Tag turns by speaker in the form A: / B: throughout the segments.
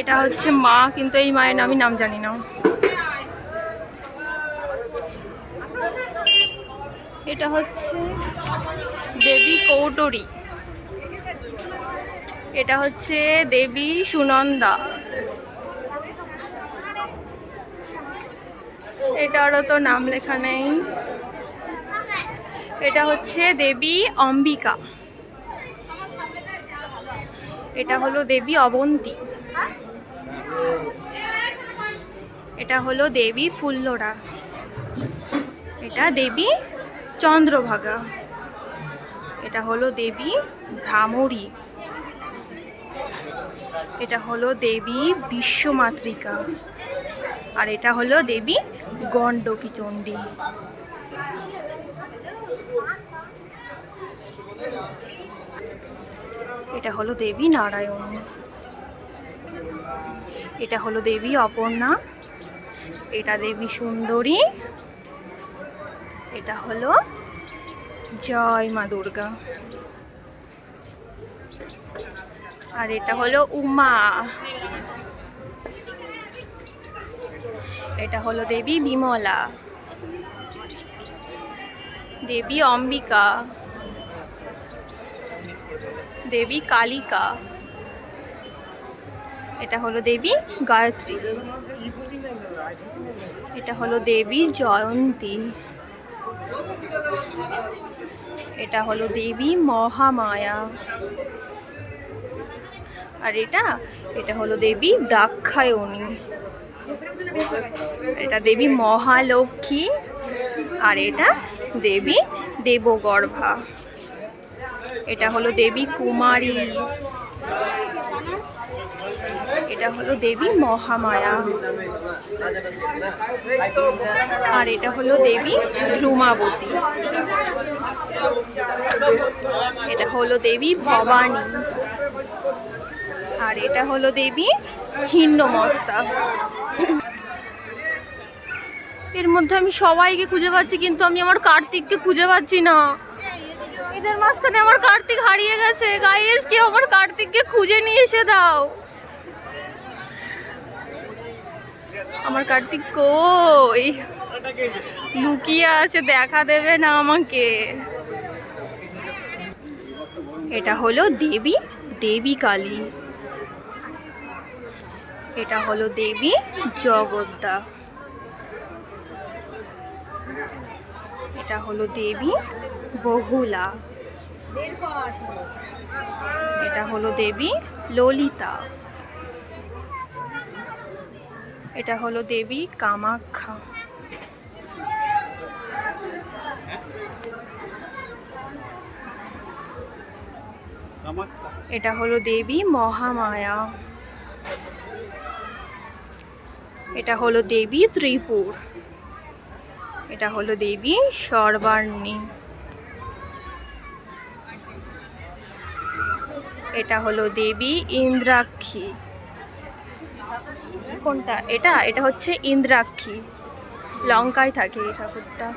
A: এটা হচ্ছে মা, কিন্তু এই মায়ের আমি নাম জানি না। এটা হচ্ছে দেবী কৌটরি। এটা হচ্ছে দেবী সুনন্দা। এটারও তো নাম লেখা নেই। এটা হচ্ছে দেবী অম্বিকা। এটা হলো দেবী অবন্তী। এটা হলো দেবী ফুল্লরা। এটা দেবী চন্দ্রভাগা। এটা হলো দেবী ভ্রামরী। এটা হলো দেবী বিশ্বমাতৃকা। আর এটা হলো দেবী গণ্ডকী চণ্ডী এটা হলো দেবী নারায়ণ। এটা হলো দেবী অপর্ণা, এটা দেবী সুন্দরী, এটা হলো জয় মা দুর্গা। আর এটা হলো উমা। এটা হলো দেবী বিমলা। দেবী অম্বিকা। দেবী কালিকা। এটা হলো দেবী গায়ত্রী। এটা হলো দেবী জয়ন্তী। এটা হলো দেবী মহামায়া। আর এটা এটা হলো দেবী দাক্ষায়ণী। এটা দেবী মহালক্ষ্মী। আর এটা দেবী দেবগর্ভা। এটা হলো দেবী কুমারী। এটা হলো দেবী মহামায়া। আর এটা হলো দেবী ধ্রুমাবতী এটা হলো দেবী ভবানী। আর এটা হলো দেবী ছিন্ন ছিন্নমস্তা। এর মধ্যে আমি সবাইকে খুঁজে পাচ্ছি, কিন্তু আমি আমার কার্তিককে খুঁজে পাচ্ছি না। এদের মাঝখানে আমার কার্তিক হারিয়ে গেছে। গাইস কেউ আমার কার্তিককে খুঁজে নিয়ে এসে দাও। আমার কার্তিক কই? লুকিয়ে আছে, দেখা দেবে না আমাকে। এটা হলো দেবী দেবী কালী। এটা হলো দেবী জগদ্দা। এটা হলো দেবী বহুলা। এটা হলো দেবী ললিতা। এটা হলো দেবী কামাখ্যা। এটা হলো দেবী মহামায়া। এটা হলো দেবী ত্রিপুর। এটা হলো দেবী সর্বাণী। এটা হলো দেবী ইন্দ্রাক্ষী। কোনটা? এটা? এটা হচ্ছে ইন্দ্রাক্ষী। লঙ্কায় থাকে এই ঠাকুরটা।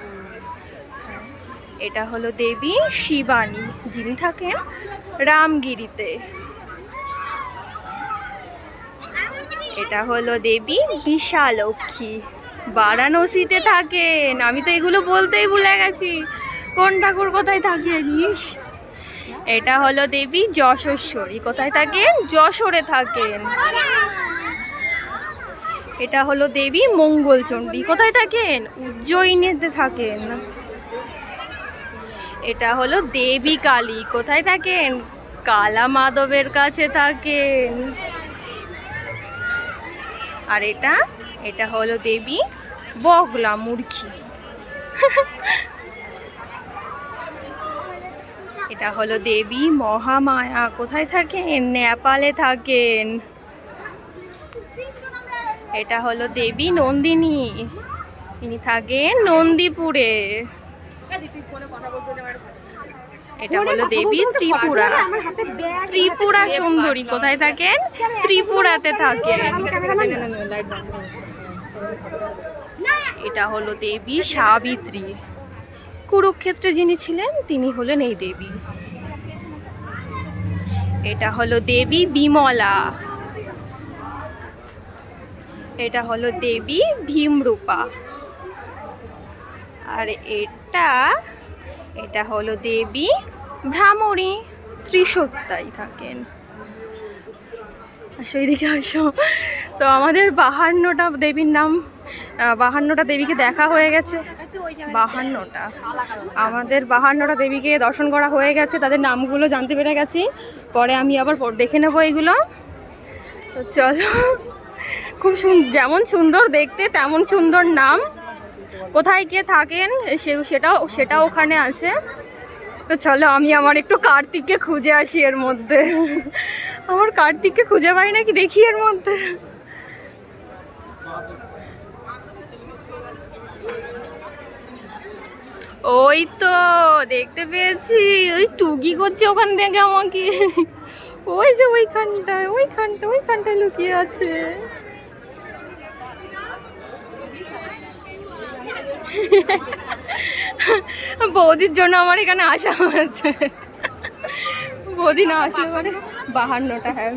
A: এটা হলো দেবী শিবানী, যিনি থাকেন রামগিরিতে। এটা হলো দেবী বিশালক্ষী বারাণসীতে থাকেন। আমি তো এগুলো বলতেই ভুলে গেছি। কোন ঠাকুর কোথায় থাকে জানিস? এটা হলো দেবী যশস্বরী। কোথায় থাকেন? যশোরে থাকেন। এটা হলো দেবী মঙ্গলচণ্ডী। কোথায় থাকেন? উজ্জয়িনীতে থাকেন। এটা হলো দেবী কালী। কোথায় থাকেন? কালা মাধবের কাছে থাকেন। আর এটা এটা হলো দেবী বগলা মূর্খী। এটা হলো দেবী মহামায়া। কোথায় থাকেন? নেপালে থাকেন। এটা হলো দেবী নন্দিনী। তিনি থাকেন নন্দীপুরে। এটা হলো দেবী ত্রিপুরা। ত্রিপুরা সুন্দরী কোথায় থাকেন? ত্রিপুরাতে থাকেন। এটা হলো দেবী সাবিত্রী। কুরুক্ষেত্রে যিনি ছিলেন তিনি হলেন এই দেবী। এটা হলো দেবী বিমলা। এটা হলো দেবী ভীমরূপা। আর এটা এটা হলো দেবী ভ্রামরী ত্রিসত্তাই থাকেন। আসো এদিকে আসো। তো আমাদের বাহান্নটা দেবীর নাম বাহান্নটা দেবীকে দেখা হয়ে গেছে। বাহান্নটা। আমাদের বাহান্নটা দেবীকে দর্শন করা হয়ে গেছে, তাদের নামগুলো জানতে পেরে গেছি। পরে আমি আবার দেখে নেব এগুলো। তো চলো। খুব যেমন সুন্দর দেখতে, তেমন সুন্দর নাম। কোথায় কে থাকেন, সে সেটাও সেটা ওখানে আছে। তো চলো, আমি আমার একটু কার্তিককে খুঁজে আসি এর মধ্যে। আমার কার্তিককে খুঁজে পাই নাকি দেখি এর মধ্যে? ওই তো, দেখতে পেয়েছি। ওই টুকি করছে ওখান থেকে আমাকে। ওই যে ওইখানটায় ওইখানটা ওইখানটায় লুকিয়ে আছে। বৌদির জন্য আমার এখানে আসা হয়েছে। বৌদি না আসলে মানে বাহান্নটা হ্যাঁ।